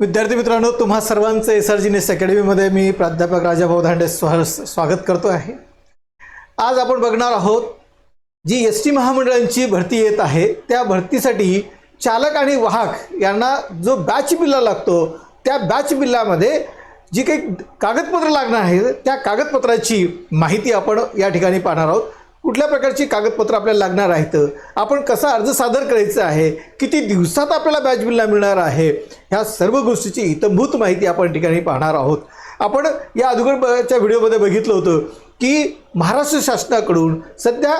विद्यार्थी मित्रांनो तुम्हा सर्वांचं एस आर जीनेस अकॅडमीमध्ये मी प्राध्यापक राजाभाऊ धांडे स्वा स्वागत करतो आहे. आज आपण बघणार आहोत जी एस टी महामंडळांची भरती येत आहे त्या भरतीसाठी चालक आणि वाहक यांना जो बॅच बिल्ला लागतो त्या बॅच बिल्लामध्ये जी काही कागदपत्र लागणार आहे त्या कागदपत्राची माहिती आपण या ठिकाणी पाहणार आहोत. कुठल्या प्रकारची कागदपत्र आपल्याला लागणार आहेत? आपण कसा अर्ज सादर करायचा आहे? किती दिवसात आपल्याला बॅच बिलला मिळणार आहे? ह्या सर्व गोष्टीची इतंभूत माहिती आपण ठिकाणी पाहणार आहोत. आपण या अगोदरच्या व्हिडिओमध्ये बघितलं होतं की महाराष्ट्र शासनाकडून सध्या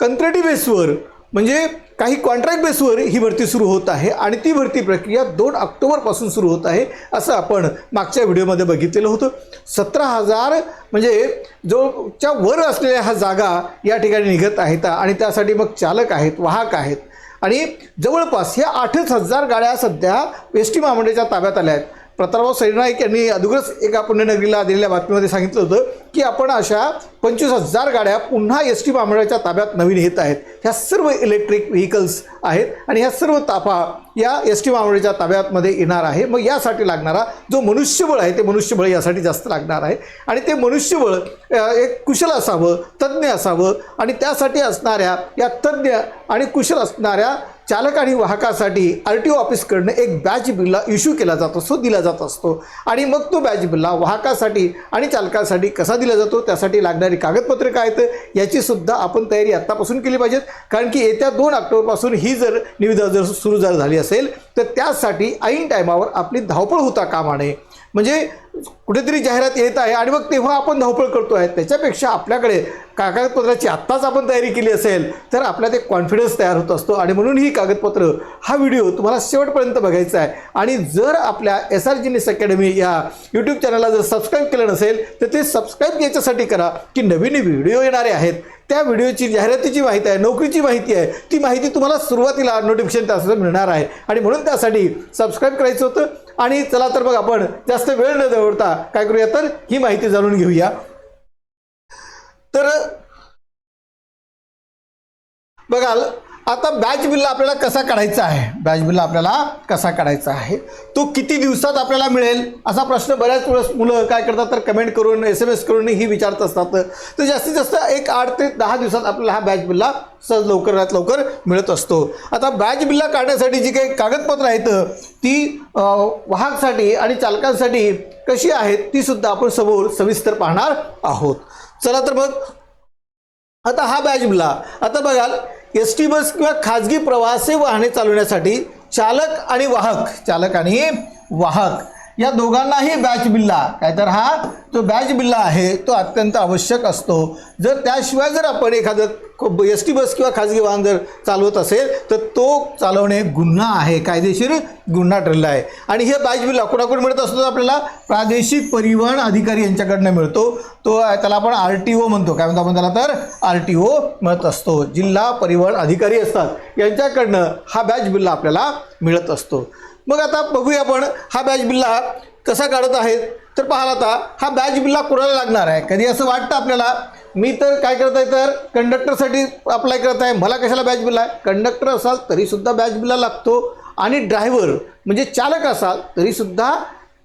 कंत्राटी बेसवर म्हणजे काही कॉन्ट्रॅक्ट बेसवर ही भरती सुरू होत आहे आणि ती भरती प्रक्रिया दोन ऑक्टोबरपासून सुरू होत आहे असं आपण मागच्या व्हिडिओमध्ये बघितलेलं होतं. सतरा हजार म्हणजे जो च्या वर असलेल्या ह्या जागा या ठिकाणी निघत आहेत आणि त्यासाठी मग चालक आहेत वाहक आहेत. आणि जवळपास ह्या आठच हजार गाड्या सध्या एस टी महामंडळाच्या ताब्यात आल्या आहेत. प्रतापराव सैनाईक यांनी अगोदरच एका पुण्यनगरीला दिलेल्या बातमीमध्ये सांगितलं होतं की आपण अशा पंचवीस हजार गाड्या पुन्हा एस टी महामंडळाच्या ताब्यात नवीन येत आहेत. ह्या सर्व इलेक्ट्रिक व्हेकल्स आहेत आणि ह्या सर्व ताफा या एस टी महामंडळाच्या ताब्यातमध्ये येणार आहे. मग यासाठी लागणारा जो मनुष्यबळ आहे ते मनुष्यबळ यासाठी जास्त लागणार आहे. आणि ते मनुष्यबळ एक कुशल असावं तज्ज्ञ असावं आणि त्यासाठी असणाऱ्या या तज्ज्ञ आणि कुशल असणाऱ्या चालक आणि वाहकासाठी आर टी ओ ऑफिसकडनं एक बॅच बिल्ला इश्यू केला जात असतो दिला जात असतो. आणि मग तो बॅच बिल्ला वाहकासाठी आणि चालकासाठी कसा दिला जातो? त्यासाठी लागणारी कागदपत्रे काय आहेत? याचीसुद्धा आपण तयारी आत्तापासून केली पाहिजेत. कारण की येत्या दोन ऑक्टोबरपासून ही जर निविदा जर सुरू जर झाली असेल तर त्यासाठी ऐन टायमावर आपली धावपळ होता कामा नये. म्हणजे कुठेतरी जाहिरात येत आहे आणि मग तेव्हा आपण धावपळ करतो आहे. त्याच्यापेक्षा आपल्याकडे कागदपत्राची आत्ताच आपण तयारी केली असेल तर आपल्यात एक कॉन्फिडन्स तयार होत असतो. आणि म्हणून ही कागदपत्र हा व्हिडिओ तुम्हाला शेवटपर्यंत बघायचा आहे. आणि जर आपल्या एस आर जीनिस अकॅडमी या यूट्यूब चॅनलला जर सबस्क्राईब केलं नसेल तर ते सबस्क्राईब याच्यासाठी करा की नवीन व्हिडिओ येणारे आहेत. त्या व्हिडिओची जाहिरातीची माहिती आहे नोकरीची माहिती आहे ती माहिती तुम्हाला सुरुवातीला नोटिफिकेशन त्यासाठी मिळणार आहे. आणि म्हणून त्यासाठी सबस्क्राईब करायचं होतं. आणि चला तर मग आपण जास्त वेळ न दवडता काय करूया तर ही माहिती जाणून घेऊया. तर बघाल आता बॅच बिल्ला आपल्याला कसा काढायचा आहे? बॅच बिल्ला आपल्याला कसा काढायचा आहे? तो किती दिवसात आपल्याला मिळेल? असा प्रश्न बऱ्याच वेळेस मुलं काय करतात तर कमेंट करून एस एम एस करून ही विचारत असतात. तर जास्तीत जास्त एक आठ ते दहा दिवसात आपल्याला हा बॅच बिल्ला सहज लवकरात लवकर मिळत असतो. आता बॅच बिल्ला काढण्यासाठी जी काही कागदपत्र आहेत ती वाहकसाठी आणि चालकांसाठी कशी आहेत ती सुद्धा आपण समोर सविस्तर पाहणार आहोत. चला तर मग आता हा बॅच बिल्ला आता बघाल एस टी बस किंवा खाजगी प्रवासी वाहने चालवण्यासाठी चालक आणि वाहक चालक आणि वाहक या दोघांनाही बॅच बिल्ला. काय तर हा जो बॅच बिल्ला आहे तो अत्यंत आवश्यक असतो. जर त्याशिवाय जर आपण एखादं एस टी बस किंवा खाजगी वाहन जर चालवत असेल तर तो चालवणे गुन्हा आहे कायदेशीर गुन्हा ठरला आहे. आणि हे बॅच बिल्ला कोणाकडून मिळत असतो? आपल्याला प्रादेशिक परिवहन अधिकारी यांच्याकडनं मिळतो. तो त्याला आपण आर टी ओ म्हणतो. काय म्हणतो आपण त्याला तर? आर टी ओ मिळत असतो. जिल्हा परिवहन अधिकारी असतात. यांच्याकडनं हा बॅच बिल्ला आपल्याला मिळत असतो. मग आता बघूया आपण हा बॅच बिल्ला कसा काढत आहेत. तर पाहाल आता हा बॅच बिल्ला कोणाला लागणार आहे? कधी असं वाटतं आपल्याला? मी तर काय करत आहे तर कंडक्टरसाठी अप्लाय करत आहे. मला कशाला बॅच बिल्ला आहे? कंडक्टर असाल तरीसुद्धा बॅच बिल्ला लागतो. आणि ड्रायव्हर म्हणजे चालक असाल तरीसुद्धा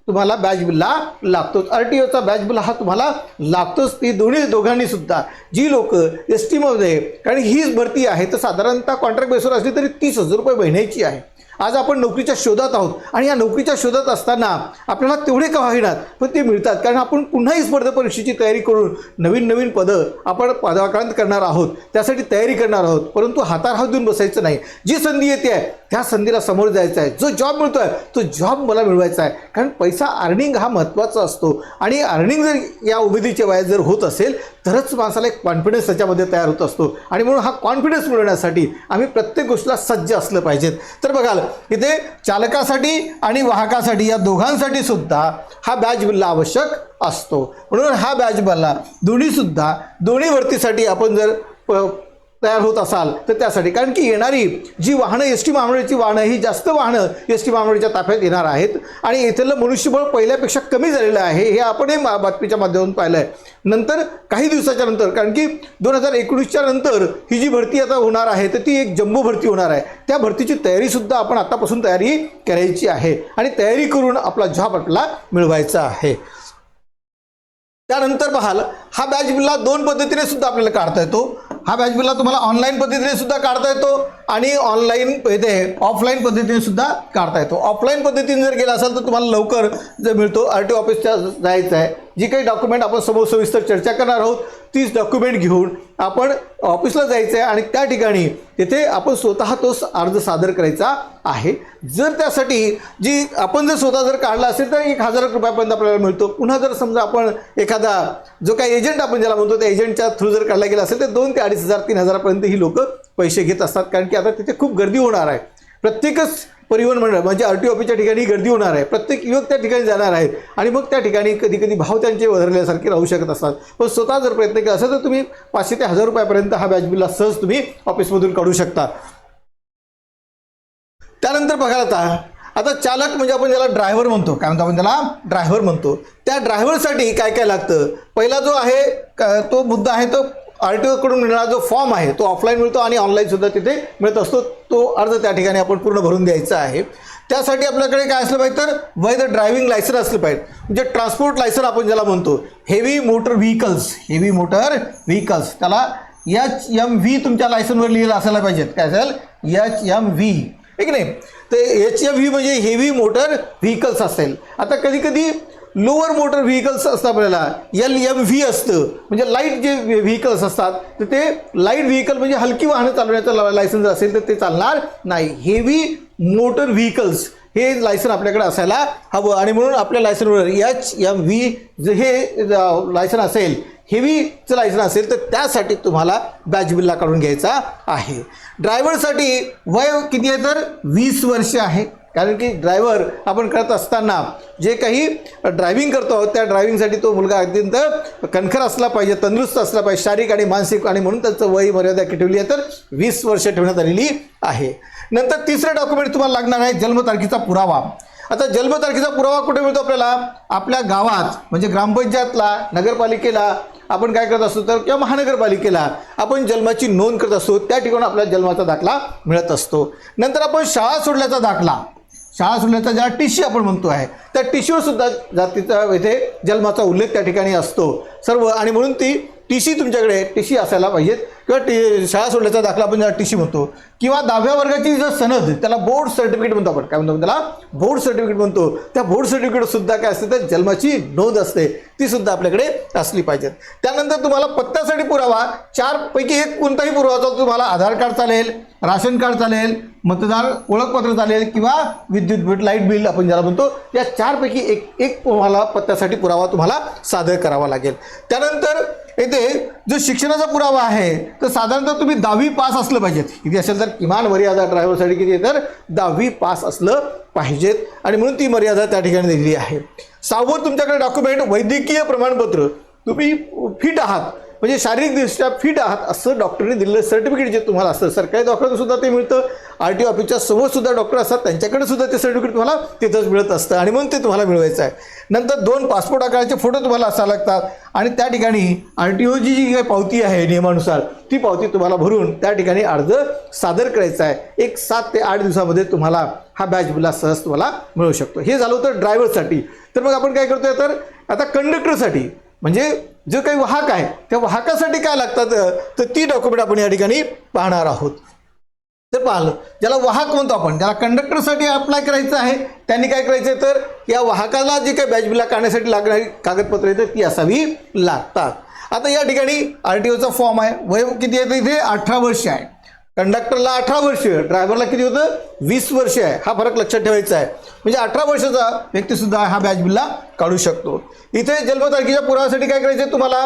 तुम्हाला बॅच बिल्ला लागतोच. आर टी ओचा बॅच बिल हा तुम्हाला लागतोच. ती दोन्ही दोघांनी सुद्धा जी लोक एस टीमध्ये कारण हीच भरती आहे तर साधारणतः कॉन्ट्रॅक्ट बेसवर असली तरी तीस हजार रुपये महिन्याची आहे. आज आपण नोकरीच्या शोधात आहोत आणि या नोकरीच्या शोधात असताना आपल्याला तेवढे का होईनात पण ते मिळतात. कारण आपण पुन्हाही स्पर्धा परीक्षेची तयारी करून नवीन नवीन पदं आपण पदाक्रांत करणार आहोत. त्यासाठी तयारी करणार आहोत. परंतु हातार हात देऊन बसायचं नाही. जी संधी येते आहे त्या संधीला समोर जायचं आहे. जो जॉब मिळतो आहे तो जॉब मला मिळवायचा आहे. कारण पैसा अर्निंग हा महत्त्वाचा असतो. आणि अर्निंग जर या उमेदीच्या वयात जर होत असेल तरच माणसाला एक कॉन्फिडन्स त्याच्यामध्ये तयार होत असतो. आणि म्हणून हा कॉन्फिडन्स मिळवण्यासाठी आम्ही प्रत्येक गोष्टीला सज्ज असलं पाहिजेत. तर बघाल इथे चालकासाठी आणि वाहकासाठी या दोघांसाठी सुद्धा हा बॅच बिल्ला आवश्यक असतो. म्हणून हा बॅच बनला दोन्हीसुद्धा दोन्ही भरतीसाठी आपण जर प- तयार होत असाल तर त्यासाठी. कारण की येणारी जी वाहनं एस टी महामंडळाची वाहनं ही जास्त वाहनं एस टी महामंडळाच्या ताफ्यात येणार आहेत. आणि इथलं मनुष्यबळ पहिल्यापेक्षा कमी झालेलं आहे हे आपणही मा- बातमीच्या माध्यमातून पाहिलं आहे नंतर काही दिवसाच्या नंतर कारण की दोन हजार एकोणीसच्या नंतर ही जी भरती आता होणार आहे तर ती एक जम्बो भरती होणार आहे. त्या भरतीची तयारीसुद्धा आपण आतापासून तयारी करायची आहे. आणि तयारी करून आपला जॉब आपला मिळवायचा आहे. त्यानंतर पाहाल हा बॅच बिल्ला दोन पद्धतीने सुद्धा आपल्याला काढता येतो. हा बॅच बिल्ला तुम्हाला ऑनलाईन पद्धतीने सुद्धा काढता येतो आणि ऑनलाईन इथे ऑफलाईन पद्धतीने सुद्धा काढता येतो. ऑफलाईन पद्धतीने जर गेला असाल तर तुम्हाला लवकर जर मिळतो आर टी ऑफिसच्या जायचं आहे. जी काही डॉक्युमेंट आपण समोर सविस्तर चर्चा करणार आहोत तीच डॉक्युमेंट घेऊन आपण ऑफिसला जायचं आहे आणि त्या ठिकाणी तिथे आपण स्वतः तो अर्ज सादर करायचा आहे. जर त्यासाठी जी आपण जर स्वतः जर काढला असेल तर एक हजार रुपयापर्यंत आपल्याला मिळतो. पुन्हा जर समजा आपण एखादा जो काही एजंट आपण ज्याला म्हणतो त्या एजंटच्या थ्रू जर काढला गेला असेल तर दोन ते अडीच हजार तीन हजारापर्यंत ही लोक पैसे घेत असतात. कारण की आता तिथे खूप गर्दी होणार आहे. प्रत्येकच परिवहन मंडळ म्हणजे आर टी ऑफिसच्या ठिकाणी गर्दी होणार आहे. प्रत्येक युवक त्या ठिकाणी जाणार आहेत आणि मग त्या ठिकाणी कधी कधी भाव त्यांचे वधरल्यासारखे राहू शकत असतात. पण स्वतः जर प्रयत्न केला असेल तर तुम्ही पाचशे ते हजार रुपयापर्यंत हा बॅच बिलला सहज तुम्ही ऑफिसमधून काढू शकता. त्यानंतर बघायला आता आता चालक म्हणजे आपण ज्याला ड्रायव्हर म्हणतो काय म्हणतो आपण त्याला? ड्रायव्हर म्हणतो. त्या ड्रायव्हरसाठी काय काय लागतं? पहिला जो आहे तो मुद्दा आहे तो आर टी ओकडून मिळणारा जो फॉर्म आहे तो ऑफलाईन मिळतो आणि ऑनलाईनसुद्धा तिथे मिळत असतो. तो अर्ज त्या ठिकाणी आपण पूर्ण भरून द्यायचा आहे. त्यासाठी आपल्याकडे काय असलं पाहिजे तर वैध ड्रायव्हिंग लायसन असलं पाहिजे. म्हणजे ट्रान्सपोर्ट लायसन आपण ज्याला म्हणतो heavy motor vehicles heavy motor vehicles त्याला एच एम व्ही तुमच्या लायसनवर लिहिलं असायला पाहिजेत. काय असेल? एच एम व्ही आहे नाही? तर एच एम व्ही म्हणजे हेवी मोटर व्हीकल्स असेल. आता कधी कधी लोअर मोटर व्हेकल्स असतं आपल्याला. एल एम व्ही असतं. म्हणजे लाइट जे व्हेकल्स असतात तर ते लाइट व्हेकल म्हणजे हलकी वाहनं चालवण्याचं लायसन्स असेल तर ते चालणार नाही. हेवी मोटर व्हेकल्स हे लायसन आपल्याकडे असायला हवं. आणि म्हणून आपल्या लायसनवर एच एम व्ही जे हे लायसन असेल हेवीचं लायसन असेल तर त्यासाठी तुम्हाला बॅच बिल्ला काढून घ्यायचा आहे. ड्रायव्हरसाठी वय किती आहे तर? वीस वर्ष आहे. कारण की ड्रायव्हर आपण करत असताना जे काही ड्रायव्हिंग करतो आहोत त्या ड्रायव्हिंगसाठी तो मुलगा अत्यंत कणखर असला पाहिजे तंदुरुस्त असला पाहिजे शारीरिक आणि मानसिक आणि म्हणून त्याचं वय मर्यादा किती ठेवली आहे तर वीस वर्ष ठेवण्यात आलेली आहे. नंतर तिसरं डॉक्युमेंट तुम्हाला लागणार आहे जन्मतारखेचा पुरावा. आता जन्मतारखेचा पुरावा कुठे मिळतो आपल्याला? आपल्या गावात म्हणजे ग्रामपंचायतला नगरपालिकेला आपण काय करत असतो तर किंवा महानगरपालिकेला आपण जन्माची नोंद करत असतो त्या ठिकाणी आपल्याला जन्माचा दाखला मिळत असतो. नंतर आपण शाळा सोडल्याचा दाखला. शाळा सोडण्याचा ज्या टीशी आपण म्हणतो आहे त्या टीशीवर सुद्धा जातीचा इथे जन्माचा उल्लेख त्या ठिकाणी असतो. सर्व आणि म्हणून ती टीशी तुमच्याकडे टीशी असायला पाहिजेत. किंवा टी शाळा सोडल्याचा दाखला आपण ज्याला सी म्हणतो किंवा दहाव्या वर्गाची जर सनद त्याला बोर्ड सर्टिफिकेट म्हणतो आपण. काय म्हणतो त्याला? बोर्ड सर्टिफिकेट म्हणतो. त्या बोर्ड सर्टिफिकेट सुद्धा काय असते? तर जन्माची नोंद असते. ती सुद्धा आपल्याकडे असली पाहिजेत. त्यानंतर तुम्हाला पत्त्यासाठी पुरावा. चारपैकी एक कोणताही पुरावा चालतो. तुम्हाला आधार कार्ड चालेल राशन कार्ड चालेल मतदार ओळखपत्र चालेल किंवा विद्युत बिल लाइट बिल आपण ज्याला म्हणतो या चारपैकी एक एक तुम्हाला पत्त्यासाठी पुरावा तुम्हाला सादर करावा लागेल. त्यानंतर येथे जो शिक्षणाचा पुरावा आहे तर साधारणतः तुम्ही दहावी पास असलं पाहिजेत. किती असेल तर किमान मर्यादा ड्रायव्हरसाठी किती आहे? तर दहावी पास असलं पाहिजेत. आणि म्हणून ती मर्यादा त्या ठिकाणी दिलेली आहे. सहावं तुमच्याकडे डॉक्युमेंट वैद्यकीय प्रमाणपत्र. तुम्ही फिट आहात. म्हणजे शारीरिकदृष्ट्या फिट आहात असं डॉक्टरने दिलेलं सर्टिफिकेट जे तुम्हाला असतं. सरकारी दवाखान्यात सुद्धा ते मिळतं. आर टी ऑफिसच्या समोर सुद्धा डॉक्टर असतात. त्यांच्याकडे सुद्धा ते सर्टिफिकेट तुम्हाला तिथंच मिळत असतं आणि म्हणून ते तुम्हाला मिळवायचं आहे. नंतर दोन पासपोर्ट आकाराचे फोटो तुम्हाला असावे लागतात. आणि त्या ठिकाणी आर टी ओची जी काही पावती आहे नियमानुसार ती पावती तुम्हाला भरून त्या ठिकाणी अर्ज सादर करायचा आहे. एक सात ते आठ दिवसामध्ये तुम्हाला हा बॅच बिला सहज तुम्हाला मिळू शकतो. हे झालं होतं ड्रायव्हरसाठी तर मग आपण काय करतोय तर आता कंडक्टरसाठी म्हणजे जो काही वाहक आहे त्या वाहकासाठी काय लागतात तर ती डॉक्युमेंट आपण या ठिकाणी पाहणार आहोत. तर पाहिलं ज्याला वाहक म्हणतो आपण ज्याला कंडक्टरसाठी अप्लाय करायचं आहे त्यांनी काय करायचं आहे तर या वाहकाला जे काही बॅच बिला काढण्यासाठी लागणारी कागदपत्र येतात ती असावी लागतात. आता या ठिकाणी आर टी ओचा फॉर्म आहे वय किती आहे तर इथे अठरा वर्ष आहे. कंडक्टरला अठरा वर्ष ड्रायव्हरला किती होतं? वीस वर्ष आहे. हा फरक लक्षात ठेवायचा आहे. म्हणजे अठरा वर्षाचा व्यक्तीसुद्धा हा बॅच बिल्ला काढू शकतो. इथे जन्मतारखेच्या पुराव्यासाठी काय करायचं आहे तुम्हाला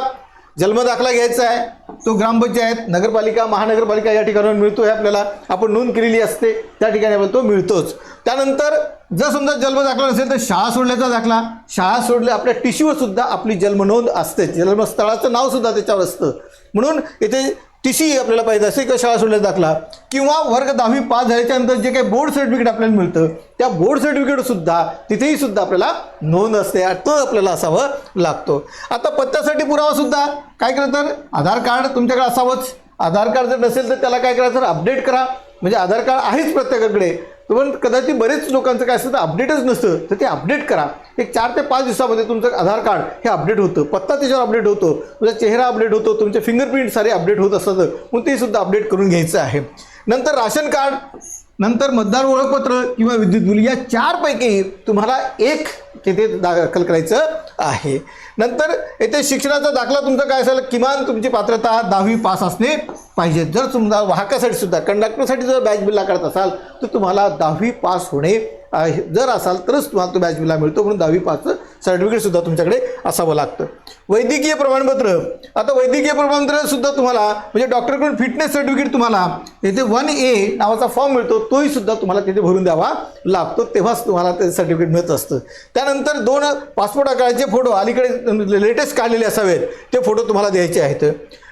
जन्मदाखला घ्यायचा आहे. तो ग्रामपंचायत नगरपालिका महानगरपालिका या ठिकाणावर मिळतो आहे आपल्याला. आपण नोंद केलेली असते. त्या ठिकाणी आपण तो मिळतोच. त्यानंतर जर समजा जन्म दाखला नसेल तर शाळा सोडल्याचा दाखला. शाळा सोडल्या आपल्या टिश्यूवर सुद्धा आपली जन्मनोंद असते जन्मस्थळाचं नावसुद्धा त्याच्यावर असतं. म्हणून इथे टी सी आपल्याला पाहिजे असे किंवा शाळा सोडल्या दाखला. किंवा वर्ग दहावी पास झाल्याच्यानंतर जे काही बोर्ड सर्टिफिकेट आपल्याला मिळतं त्या बोर्ड सर्टिफिकेट सुद्धा तिथेही सुद्धा आपल्याला नोंद असते तो आपल्याला असावं लागतो. आता पत्त्यासाठी पुरावा सुद्धा काय केलं तर? आधार कार्ड तुमच्याकडे असावंच. आधार कार्ड जर नसेल तर त्याला काय करायचं तर अपडेट करा. म्हणजे आधार कार्ड आहेच प्रत्येकाकडे. पण कदाचित बरेच लोकांचं काय असतं तर अपडेटच नसतं. तर ते अपडेट करा. एक चार ते पाच दिवसामध्ये तुमचं आधार कार्ड हे अपडेट होतं. पत्ता त्याच्यावर अपडेट होतो. तुमचा चेहरा अपडेट होतो. तुमचे फिंगरप्रिंट सारे अपडेट होत असतात. मग ते सुद्धा अपडेट करून घ्यायचं आहे. नंतर राशन कार्ड नंतर मतदार ओळखपत्र किंवा विद्युत बिल या चारपैकी तुम्हाला एक तिथे दाखल करायचं आहे. नंतर येथे शिक्षणाचा दाखला तुमचा काय असेल? किमान तुमची पात्रता दहावी पास असणे पाहिजे. जर तुमचा वाहकासाठी सुद्धा कंडक्टरसाठी जर बॅच बिल्ला करत असाल तर तुम्हाला दहावी पास होणे आहे जर असाल तरच तुम्हाला तो बॅच बिल्ला मिळतो. म्हणून दहावी पासचं सर्टिफिकेटसुद्धा तुमच्याकडे असावं लागतं. वैद्यकीय प्रमाणपत्र. आता वैद्यकीय प्रमाणपत्रसुद्धा तुम्हाला म्हणजे डॉक्टरकडून फिटनेस सर्टिफिकेट तुम्हाला येथे वन ए नावाचा फॉर्म मिळतो तोही सुद्धा तुम्हाला तिथे भरून द्यावा लागतो. तेव्हाच तुम्हाला ते सर्टिफिकेट मिळत असतं. त्यानंतर दोन पासपोर्ट आकाराचे फोटो अलीकडे लेटेस्ट काढलेले असावेत. ते फोटो तुम्हाला द्यायचे आहेत.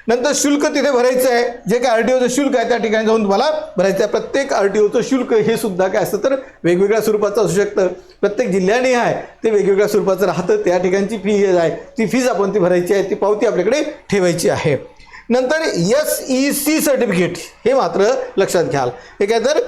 नंतर शुल्क तिथे भरायचं आहे. जे काय आर टी ओचं शुल्क आहे त्या ठिकाणी जाऊन तुम्हाला भरायचं आहे. प्रत्येक आर टी ओचं शुल्क हे सुद्धा काय असतं तर वेगवेगळ्या स्वरूपाचं असू शकतं. प्रत्येक जिल्ह्याने आहे ते वेगवेगळ्या स्वरूपाचं राहतं. त्या ठिकाणची फी आहे. ती फीज आपण ती भरायची आहे ती पावती आपल्याकडे ठेवायची आहे. नंतर एस ई सी सर्टिफिकेट हे मात्र लक्षात घ्याल. हे काय तर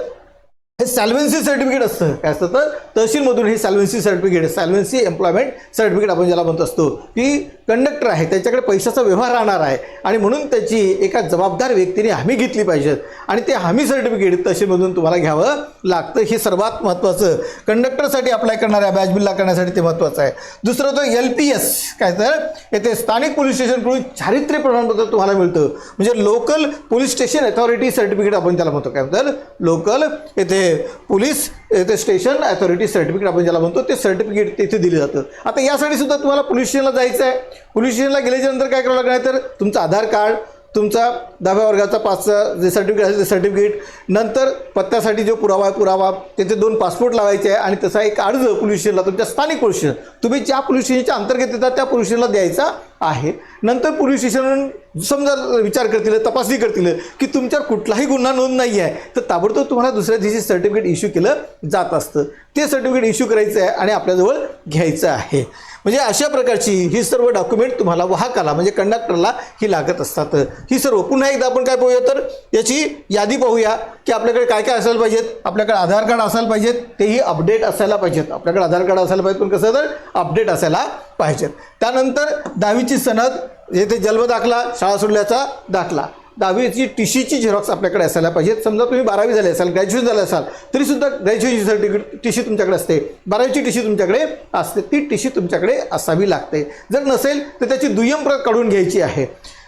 हे सॅल्वेन्सी सर्टिफिकेट असतं. काय असतं तर तहसीलमधून हे solvency certificate solvency employment certificate आपण ज्याला म्हणत असतो की कंडक्टर आहे त्याच्याकडे पैशाचा व्यवहार राहणार आहे. आणि म्हणून त्याची एका जबाबदार व्यक्तीने हमी घेतली पाहिजेत आणि ते हमी सर्टिफिकेट तहसीलमधून तुम्हाला घ्यावं लागतं. हे सर्वात महत्त्वाचं. कंडक्टरसाठी अप्लाय करणाऱ्या बॅच बिलला करण्यासाठी ते महत्त्वाचं आहे. दुसरं तो एल पी एस काय तर येथे स्थानिक पोलीस स्टेशनकडून चारित्र्य प्रमाणपत्र तुम्हाला मिळतं. म्हणजे local police station authority certificate आपण त्याला म्हणतो. काय तर लोकल येथे पोलीस ते स्टेशन ॲथॉरिटी सर्टिफिकेट आपण ज्याला म्हणतो ते सर्टिफिकेट तिथे दिलं जातं. आता यासाठी सुद्धा तुम्हाला पोलीस स्टेशनला जायचं आहे पोलीस स्टेशनला गेल्याच्यानंतर काय करावं लागणार आहे? तर तुमचं आधार कार्ड तुमचा दहाव्या वर्गाचा पाचचा जे सर्टिफिकेट असेल ते सर्टिफिकेट नंतर पत्त्यासाठी जो पुरावा आहे पुरावा त्याचे दोन पासपोर्ट लावायचे आहे आणि तसा एक अर्ज पोलीस स्टेशनला तुमच्या स्थानिक पोलीस स्टेशन. तुम्ही ज्या पोलीस स्टेशनच्या अंतर्गत येतात त्या पोलीस स्टेशनला द्यायचा आहे. नंतर पोलीस स्टेशन समजा विचार करतील तपासणी करतील की तुमच्यावर कुठलाही गुन्हा नोंद नाही आहे तर ताबडतोब तुम्हाला दुसऱ्या दिवशी सर्टिफिकेट इश्यू केलं जात असतं. ते सर्टिफिकेट इश्यू करायचं आहे आणि आपल्याजवळ घ्यायचं आहे. म्हणजे अशा प्रकारची ही सर्व डॉक्युमेंट तुम्हाला वाहकाला म्हणजे कंडक्टरला ही लागत असतात. ही सर्व पुन्हा एकदा आपण काय पाहूया तर याची यादी पाहूया की आपल्याकडे काय काय असायला पाहिजेत. आपल्याकडे आधार कार्ड असायला पाहिजेत तेही अपडेट असायला पाहिजेत. आपल्याकडे आधार कार्ड असायला पाहिजे पण कसं तर अपडेट असायला पाहिजेत. त्यानंतर दहावीची सनद येथे जन्म दाखला शाळा सोडल्याचा दाखला. दहावीची टी सीची झेरॉक्स आपल्याकडे असायला पाहिजे. समजा तुम्ही बारावी झाले असाल ग्रॅज्युएशन झाले असाल तरीसुद्धा ग्रॅज्युएशनची ग्रॅज्युएशन सर्टिफिकेट टी सी तुमच्याकडे असते. बारावीची टी सी तुमच्याकडे असते. ती टी सी तुमच्याकडे असावी लागते. जर नसेल तर त्याची दुय्यम प्रत काढून घ्यायची आहे.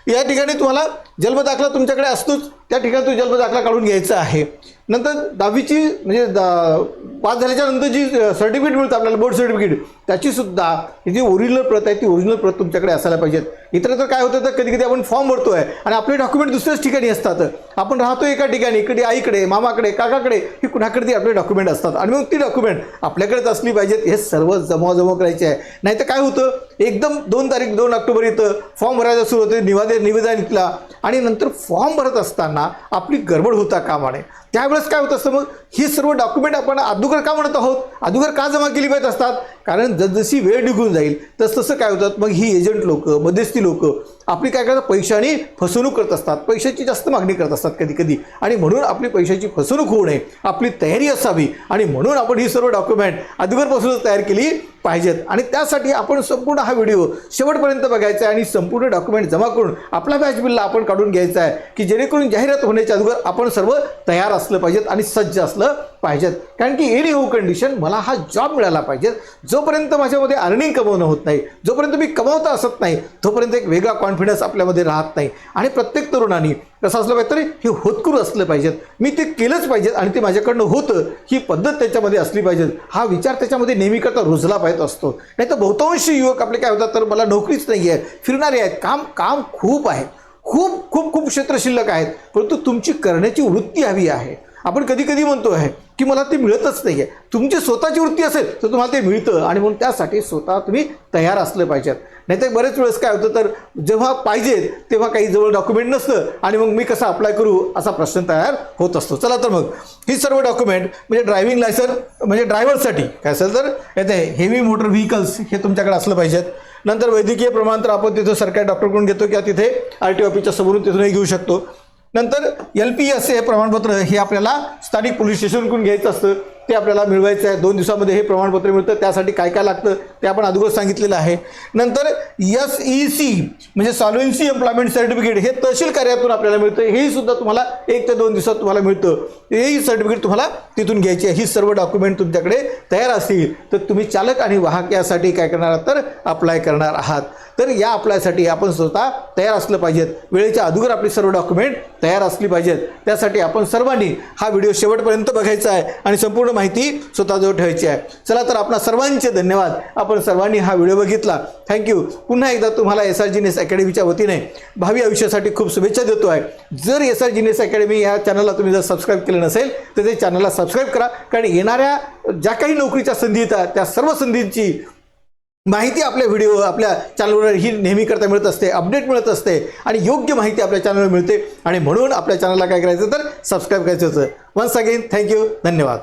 या ठिकाणी तुम्हाला जन्मदाखला तुमच्याकडे असतोच. त्या ठिकाणी तो जन्मदाखला काढून घ्यायचा आहे. नंतर दहावीची म्हणजे दा पास झाल्याच्यानंतर जी सर्टिफिकेट मिळतं आपल्याला बोर्ड सर्टिफिकेट त्याची सुद्धा ही जी ओरिजिनल प्रत आहे ती ओरिजिनल प्रत तुमच्याकडे असायला पाहिजेत. इतर तर काय होतं तर कधी कधी आपण फॉर्म भरतो आहे आणि आपले डॉक्युमेंट दुसऱ्याच ठिकाणी असतात. आपण राहतो एका ठिकाणी इकडे आईकडे मामाकडे काकाकडे ही कुणाकडे ती आपले डॉक्युमेंट असतात. आणि मग ती डॉक्युमेंट आपल्याकडेच असली पाहिजेत हे सर्व जमावजमा करायचे आहे. नाही तर काय होतं एकदम दोन तारीख दोन ऑक्टोबर इथं फॉर्म भरायला सुरू होते निवादे निवेदन इथला आणि नंतर फॉर्म भरत असताना आपली गडबड होता कामाने. त्यावेळेस काय होत असतं मग? ही सर्व डॉक्युमेंट आपण अगोदर का म्हणत आहोत? अगोदर का जमा केली पाहिजे असतात? कारण जसजशी वेळ निघून जाईल तस तसं काय होतात? मग ही एजंट लोक मध्यस्थी लोक आपली काय करतात? पैशाने फसवणूक करत असतात. पैशाची जास्त मागणी करत असतात कधी कधी आणि म्हणून आपली पैशाची फसवणूक होऊ नये. आपली तयारी असावी. आणि म्हणून आपण ही सर्व डॉक्युमेंट अगोदरपासूनच तयार केली पाहिजेत. आणि त्यासाठी आपण संपूर्ण हा व्हिडिओ शेवटपर्यंत बघायचा आहे आणि संपूर्ण डॉक्युमेंट जमा करून आपला बॅच बिलला आपण काढून घ्यायचा आहे की जेणेकरून जाहिरात होण्याच्या अगोदर आपण सर्व तयार असलं पाहिजेत आणि सज्ज असलं पाहिजेत. कारण की एनी हो कंडिशन मला हा जॉब मिळाला पाहिजे. जोपर्यंत माझ्यामध्ये अर्निंग कमवणं होत नाही जोपर्यंत मी कमवता असत नाही तोपर्यंत एक वेगळा कॉन्फिडन्स आपल्यामध्ये राहत नाही. आणि प्रत्येक तरुणांनी कसं असलं पाहिजे तरी हे होतकरू असलं पाहिजेत. मी ते केलंच पाहिजेत आणि ते माझ्याकडनं होतं. ही पद्धत त्याच्यामध्ये असली पाहिजे हा विचार त्याच्यामध्ये नेहमी करता रुजला पाहिजे असतो. नाही तर बहुतांश युवक आपले काय होतात तर मला नोकरीच नाही आहे फिरणारे आहेत. काम काम खूप आहे. खूप खूप खूप क्षेत्र शिल्लक आहेत. परंतु तुमची करण्याची वृत्ती हवी आहे. आपण कधी कधी म्हणतो आहे की मला ते मिळतच नाही आहे तुमची स्वतःची वृत्ती असेल तर तुम्हाला ते मिळतं आणि म्हणून त्यासाठी स्वतः तुम्ही तयार असलं पाहिजेत. नाहीतर बरेच वेळेस काय होतं तर जेव्हा पाहिजे तेव्हा काही जवळ डॉक्युमेंट नसतं आणि मग मी कसं अप्लाय करू असा प्रश्न तयार होत असतो. चला तर मग ही सर्व डॉक्युमेंट म्हणजे ड्रायव्हिंग लायसन म्हणजे ड्रायव्हरसाठी काय असेल तर येते हेवी मोटर व्हेकल्स हे तुमच्याकडे असलं पाहिजेत. नंतर वैद्यकीय प्रमाणपत्र आपण तिथं सरकारी डॉक्टरकडून घेतो किंवा तिथे आर टी ऑफिसच्या समोरून तिथूनही घेऊ शकतो. नंतर एल पी एस हे प्रमाणपत्र हे आपल्याला स्थानिक पोलीस स्टेशनकडून घ्यायचं असतं. ते आपल्याला मिळवायचं आहे. दोन दिवसामध्ये हे प्रमाणपत्र मिळतं. त्यासाठी काय काय लागतं ते आपण अगोदर सांगितलेलं आहे. नंतर एस ई सी म्हणजे सॉल्वेन्सी एम्प्लॉयमेंट सर्टिफिकेट हे तहसील कार्यातून आपल्याला मिळतं. हेही सुद्धा तुम्हाला एक ते दोन दिवसात तुम्हाला मिळतं. हेही सर्टिफिकेट तुम्हाला तिथून घ्यायची आहे. ही सर्व डॉक्युमेंट तुमच्याकडे तयार असतील. तर तुम्ही चालक आणि वाहक यासाठी काय करणार तर अप्लाय करणार आहात. तर या अप्लायसाठी आपण स्वतः तयार असलं पाहिजेत. वेळेच्या अगोदर आपली सर्व डॉक्युमेंट तयार असली पाहिजेत. त्यासाठी आपण सर्वांनी हा व्हिडिओ शेवटपर्यंत बघायचा आहे. आणि संपूर्ण संपूर्ण माहिती स्वतःजवळ ठेवायची आहे. चला तर आपणा सर्वांचे धन्यवाद. आपण सर्वांनी हा व्हिडिओ बघितला. थँक्यू पुन्हा एकदा तुम्हाला एस आर जीनेस अकॅडमीच्या वतीने भावी आयुष्यासाठी खूप शुभेच्छा देतो आहे. जर एस आर जीनेस अकॅडमी या चॅनलला तुम्ही जर सबस्क्राईब केलं नसेल तर ते चॅनलला सबस्क्राईब करा. कारण येणाऱ्या ज्या काही नोकरीच्या संधी येतात त्या सर्व संधींची माहिती आपल्या व्हिडिओ आपल्या चॅनलवर ही नेहमी करता मिळत असते अपडेट मिळत असते आणि योग्य माहिती आपल्या चॅनलवर मिळते. आणि म्हणून आपल्या चॅनलला काय करायचं तर सबस्क्राईब करायचं होतं. वन्स अगेन थँक्यू धन्यवाद.